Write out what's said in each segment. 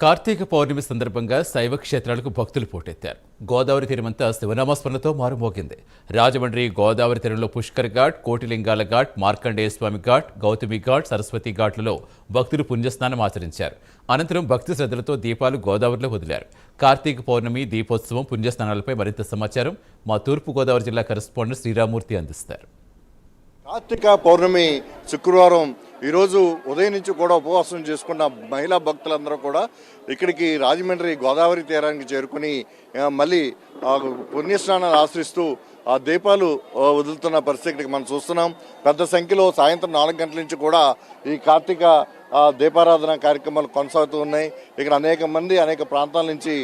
కార్తీక పౌర్ణమి సందర్భంగా శైవ క్షేత్రాలకు భక్తులు పోటెత్తారు. గోదావరి తీరమంతా శివనామస్మరణతో మారుమోగింది. రాజమండ్రి గోదావరి తీరంలో పుష్కర్ ఘాట్ కోటిలింగాల ఘాట్ మార్కండేయ స్వామి ఘాట్ గౌతమి ఘాట్ సరస్వతి ఘాట్లలో భక్తులు పుణ్యస్నానం ఆచరించారు. అనంతరం భక్తి శ్రద్ధలతో దీపాలు గోదావరిలో వదిలారు. కార్తీక పౌర్ణమి దీపోత్సవం పుణ్యస్నానాలపై మరింత సమాచారం మా తూర్పు గోదావరి జిల్లా కరెస్పాండెంట్ శ్రీరామూర్తి అందిస్తారు. కార్తీక పౌర్ణమి శుక్రవారం ఈరోజు ఉదయం నుంచి కూడా ఉపవాసం చేసుకున్న మహిళా భక్తులందరూ కూడా ఇక్కడికి రాజమండ్రి గోదావరి తీరానికి చేరుకుని మళ్ళీ పుణ్యస్నానాలు ఆశ్రిస్తూ ఆ దీపాలు వదులుతున్న పరిస్థితి మనం చూస్తున్నాం. పెద్ద సంఖ్యలో సాయంత్రం నాలుగు గంటల నుంచి కూడా ఈ కార్తీక దీపారాధన కార్యక్రమాలు కొనసాగుతూ ఉన్నాయి. ఇక్కడ అనేక మంది అనేక ప్రాంతాల నుంచి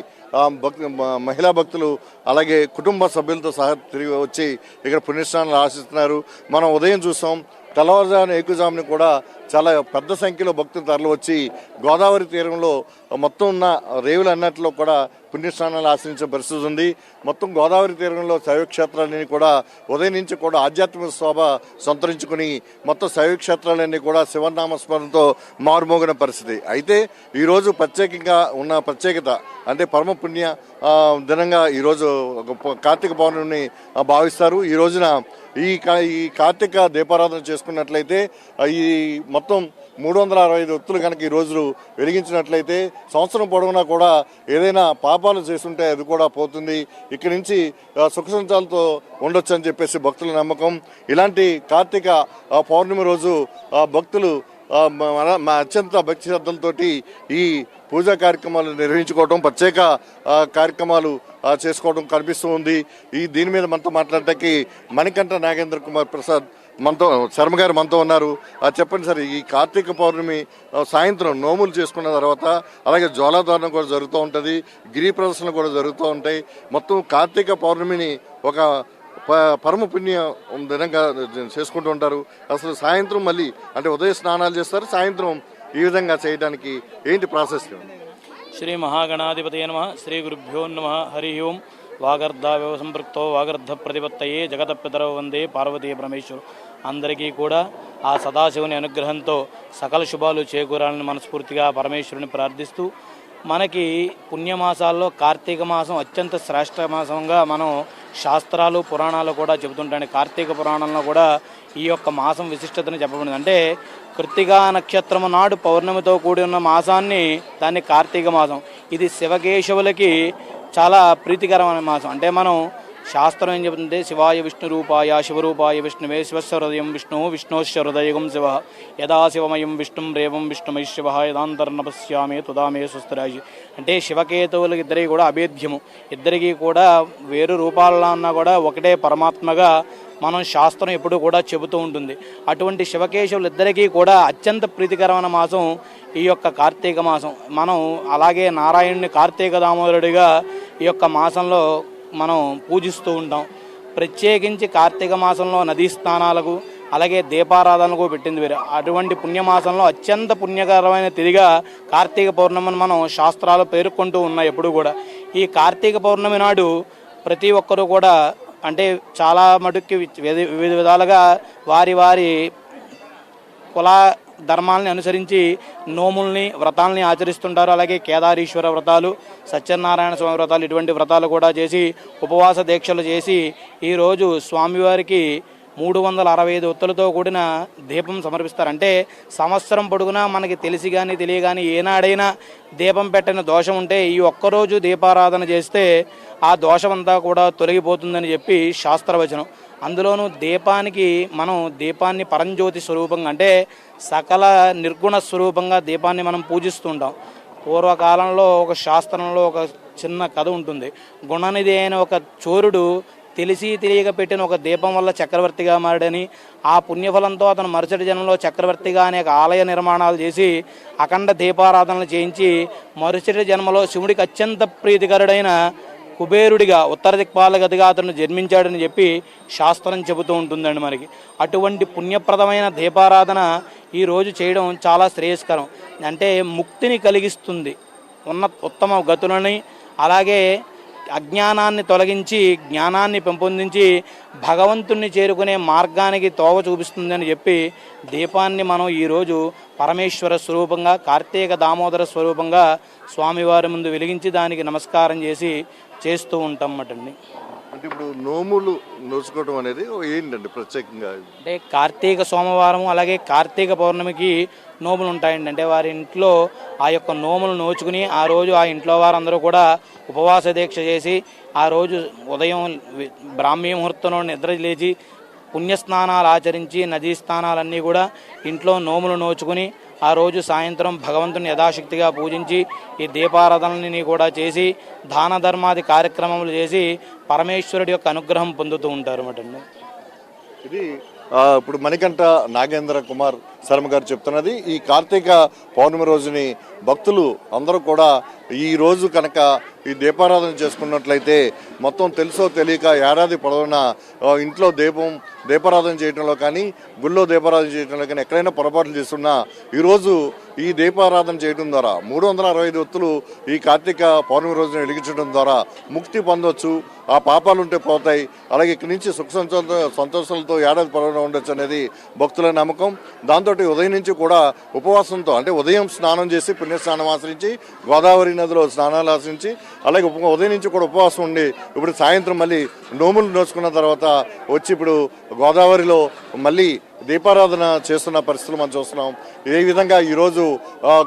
భక్తు మహిళా భక్తులు అలాగే కుటుంబ సభ్యులతో సహా తిరిగి వచ్చి ఇక్కడ పుణ్యస్నానాలు ఆశిస్తున్నారు. మనం ఉదయం చూసాం తెల్లవారుజామున ఎక్కువజామున కూడా చాలా పెద్ద సంఖ్యలో భక్తులు తరలివచ్చి గోదావరి తీరంలో మొత్తం ఉన్న రేవులు అన్నట్లో కూడా పుణ్యస్నానాలు ఆశ్రయించే పరిస్థితి ఉంది. మొత్తం గోదావరి తీరంలో శైవక్షేత్రాలన్నీ కూడా ఉదయం నుంచి కూడా ఆధ్యాత్మిక శోభ సంతరించుకుని మొత్తం శైవక్షేత్రాలన్నీ కూడా శివనామస్మరణతో మారుమోగిన పరిస్థితి. అయితే ఈరోజు ప్రత్యేకంగా ఉన్న ప్రత్యేకత అంటే పరమ పుణ్య దినంగా ఈరోజు కార్తీక పౌర్ణమిని భావిస్తారు. ఈ రోజున ఈ కా- ఈ కార్తీక దీపారాధన చేసుకున్నట్లయితే ఈ మొత్తం మూడు వందల అరవై ఐదు ఒత్తులు కనుక ఈ రోజు వెలిగించినట్లయితే సంవత్సరం పొడవునా కూడా ఏదైనా పాపాలు చేస్తుంటే అది కూడా పోతుంది. ఇక్కడి నుంచి సుఖ సంచాలతో ఉండొచ్చు అని చెప్పేసి భక్తుల నమ్మకం. ఇలాంటి కార్తీక పౌర్ణమి రోజు భక్తులు మన మా అత్యంత భక్తి శ్రద్ధలతో ఈ పూజా కార్యక్రమాలు నిర్వహించుకోవడం ప్రత్యేక కార్యక్రమాలు చేసుకోవడం కనిపిస్తూ ఉంది. ఈ దీని మీద మనతో మాట్లాడటానికి మణికంఠ నాగేంద్ర కుమార్ ప్రసాద్ మనతో శర్మ గారు మనతో ఉన్నారు. చెప్పండి సార్ ఈ కార్తీక పౌర్ణమి సాయంత్రం నోములు చేసుకున్న తర్వాత అలాగే జ్వాలాధారణ కూడా జరుగుతూ ఉంటుంది గిరి ప్రదర్శనలు కూడా జరుగుతూ ఉంటాయి. మొత్తం కార్తీక పౌర్ణమిని ఒక పరమ పుణ్య దినంగా చేసుకుంటూ ఉంటారు. అసలు సాయంత్రం మళ్ళీ అంటే ఉదయం స్నానాలు చేస్తారు సాయంత్రం ఈ విధంగా చేయడానికి ఏంటి ప్రాసెస్? శ్రీ మహాగణాధిపతి నమ శ్రీ గురుభ్యో నమ హరి ఓం. వాగర్ధ వ్యవసంపృక్తో వాగర్ధ ప్రతిపత్తయే జగత పితరవ వందే పార్వతీ పరమేశ్వరు. అందరికీ కూడా ఆ సదాశివుని అనుగ్రహంతో సకల శుభాలు చేకూరాలని మనస్ఫూర్తిగా పరమేశ్వరుని ప్రార్థిస్తూ మనకి పుణ్యమాసాల్లో కార్తీక మాసం అత్యంత శ్రేష్ఠ మాసంగా మనం శాస్త్రాలు పురాణాలు కూడా చెబుతుంటాయి కార్తీక పురాణంలో కూడా ఈ యొక్క మాసం విశిష్టతను చెప్పబడింది. అంటే కృత్తికా నక్షత్రము నాడు పౌర్ణమితో కూడి ఉన్న మాసాన్ని దాన్ని కార్తీక మాసం. ఇది శివకేశవులకి చాలా ప్రీతికరమైన మాసం. అంటే మనం శాస్త్రం ఏం చెబుతుంది శివాయ విష్ణు రూపాయ శివరూపాయ విష్ణువే శివస్య హృదయం విష్ణు విష్ణోశ్చ శివ. యదా శివమయం విష్ణుం రేవం విష్ణుమై శివ యదాంతర్నపశ్యామి తుదామే స్వస్థరాజు అంటే శివకేతువులకి ఇద్దరికి కూడా అభేద్యము. ఇద్దరికి కూడా వేరు రూపాలలో ఉన్నా కూడా ఒకటే పరమాత్మగా మనం శాస్త్రం ఎప్పుడు కూడా చెబుతూ ఉంటుంది. అటువంటి శివకేశవులు ఇద్దరికీ కూడా అత్యంత ప్రీతికరమైన మాసం ఈ యొక్క కార్తీక మాసం. మనం అలాగే నారాయణుని కార్తీక దామోదరుడిగా ఈ యొక్క మాసంలో మనం పూజిస్తూ ఉంటాం. ప్రత్యేకించి కార్తీక మాసంలో నదీ స్నానాలకు అలాగే దీపారాధనలకు పెట్టింది వేరు. అటువంటి పుణ్యమాసంలో అత్యంత పుణ్యకరమైన తిరిగా కార్తీక పౌర్ణమిని మనం శాస్త్రాలు పేర్కొంటూ ఉన్నాయి ఎప్పుడు కూడా. ఈ కార్తీక పౌర్ణమి నాడు ప్రతి ఒక్కరూ కూడా అంటే చాలా మటుక్కి వివిధ వివిధ విధాలుగా వారి వారి కుల ధర్మాలని అనుసరించి నోముల్ని వ్రతాలని ఆచరిస్తుంటారు. అలాగే కేదారీశ్వర వ్రతాలు సత్యనారాయణ స్వామి వ్రతాలు ఇటువంటి వ్రతాలు కూడా చేసి ఉపవాస దీక్షలు చేసి ఈరోజు స్వామివారికి మూడు వందల అరవై ఐదు ఒత్తులతో కూడిన దీపం సమర్పిస్తారు. అంటే సంవత్సరం పొడుగునా మనకి తెలిసి కానీ తెలియగాని ఏనాడైనా దీపం పెట్టిన దోషం ఉంటే ఈ ఒక్కరోజు దీపారాధన చేస్తే ఆ దోషమంతా కూడా తొలగిపోతుందని చెప్పి శాస్త్రవచనం. అందులోనూ దీపానికి మనం దీపాన్ని పరంజ్యోతి స్వరూపంగా అంటే సకల నిర్గుణ స్వరూపంగా దీపాన్ని మనం పూజిస్తుంటాం. పూర్వకాలంలో ఒక శాస్త్రంలో ఒక చిన్న కథ ఉంటుంది. గుణనిధి అయిన ఒక చోరుడు తెలిసి తెలియక పెట్టిన ఒక దీపం వల్ల చక్రవర్తిగా మారడని ఆ పుణ్యఫలంతో అతను మరుసటి జన్మలో చక్రవర్తిగా అనేక ఆలయ నిర్మాణాలు చేసి అఖండ దీపారాధనలు చేయించి మరుసటి జన్మలో శివుడికి అత్యంత ప్రీతికరుడైన కుబేరుడిగా ఉత్తర దిక్పాలగతిగా అతను జన్మించాడని చెప్పి శాస్త్రం చెబుతూ ఉంటుందండి మనకి. అటువంటి పుణ్యప్రదమైన దీపారాధన ఈరోజు చేయడం చాలా శ్రేయస్కరం. అంటే ముక్తిని కలిగిస్తుంది ఉన్న ఉత్తమ గతులని అలాగే అజ్ఞానాన్ని తొలగించి జ్ఞానాన్ని పెంపొందించి భగవంతుణ్ణి చేరుకునే మార్గానికి తోవ చూపిస్తుందని చెప్పి దీపాన్ని మనం ఈరోజు పరమేశ్వర స్వరూపంగా కార్తీక దామోదర స్వరూపంగా స్వామివారి ముందు వెలిగించి దానికి నమస్కారం చేసి చేస్తూ ఉంటాం అన్నమాటండి అంటే ఇప్పుడు నోములు నోచుకోవడం అనేది ఏంటండి ప్రత్యేకంగా? అంటే కార్తీక సోమవారం అలాగే కార్తీక పౌర్ణమికి నోములు ఉంటాయండి. అంటే వారి ఇంట్లో ఆ యొక్క నోములు నోచుకుని ఆ రోజు ఆ ఇంట్లో వారందరూ కూడా ఉపవాస దీక్ష చేసి ఆ రోజు ఉదయం బ్రాహ్మీ ముహూర్తంలో నిద్ర లేచి పుణ్యస్నానాలు ఆచరించి నదీ స్నానాలన్నీ కూడా ఇంట్లో నోములు నోచుకుని ఆ రోజు సాయంత్రం భగవంతుని యథాశక్తిగా పూజించి ఈ దీపారాధనని కూడా చేసి దాన ధర్మాది కార్యక్రమములు చేసి పరమేశ్వరుడి యొక్క అనుగ్రహం పొందుతూ ఉంటారు అన్నమాట ఇది ఇప్పుడు మణికంఠ నాగేంద్ర కుమార్ శర్మ గారు చెప్తున్నది. ఈ కార్తీక పౌర్ణమి రోజుని భక్తులు అందరూ కూడా ఈ రోజు కనుక ఈ దీపారాధన చేసుకున్నట్లయితే మొత్తం తెలుసో తెలియక ఏడాది పొడవునా ఇంట్లో దీపం దీపారాధన చేయడంలో కానీ గుళ్ళో దీపారాధన చేయడంలో కానీ ఎక్కడైనా పొరపాట్లు చేస్తున్నా ఈరోజు ఈ దీపారాధన చేయడం ద్వారా మూడు వందల అరవై ఐదు ఒత్తులు ఈ కార్తీక పౌర్ణమి రోజున వెలిగించడం ద్వారా ముక్తి పొందొచ్చు ఆ పాపాలు ఉంటే పోతాయి అలాగే ఇక్కడి నుంచి సుఖ సంతోష సంతోషాలతో ఏడాది పొడవునా ఉండొచ్చు అనేది భక్తుల నమ్మకం. దాంతో ఉదయం నుంచి కూడా ఉపవాసంతో అంటే ఉదయం స్నానం చేసి పుణ్యస్నానం ఆశ్రయించి గోదావరి నదిలో స్నానాలు ఆశ్రయించి అలాగే ఉదయం నుంచి కూడా ఉపవాసం ఉండి ఇప్పుడు సాయంత్రం మళ్ళీ నోములు నోచుకున్న తర్వాత వచ్చి ఇప్పుడు గోదావరిలో మళ్ళీ దీపారాధన చేస్తున్న పరిస్థితులు మనం చూస్తున్నాం. ఏ విధంగా ఈరోజు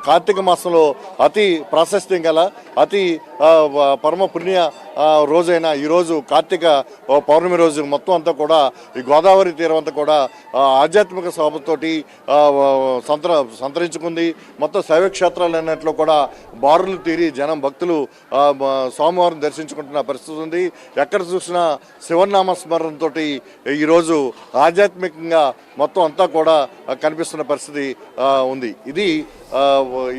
కార్తీక మాసంలో అతి ప్రాశస్త్యం గల అతి పరమ పుణ్య రోజైన ఈరోజు కార్తీక పౌర్ణమి రోజు మొత్తం అంతా కూడా ఈ గోదావరి తీరం అంతా కూడా ఆధ్యాత్మిక శోభతోటి సంతర సంతరించుకుంది. మొత్తం శైవ క్షేత్రాలు అన్నట్లు కూడా బారులు తీరి జనం భక్తులు సోమవారం స్వామివారిని దర్శించుకుంటున్న పరిస్థితి ఉంది. ఎక్కడ చూసినా శివనామ స్మరణతో ఈరోజు ఆధ్యాత్మికంగా మొత్తం అంతా కూడా కనిపిస్తున్న పరిస్థితి ఆ, ఉంది. ఇది ఆ,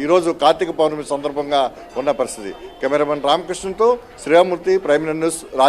ఈరోజు కార్తీక పౌర్ణమి సందర్భంగా ఉన్న పరిస్థితి. కెమెరామెన్ రామకృష్ణతో శ్రీరామూర్తి ప్రైమ్ న్యూస్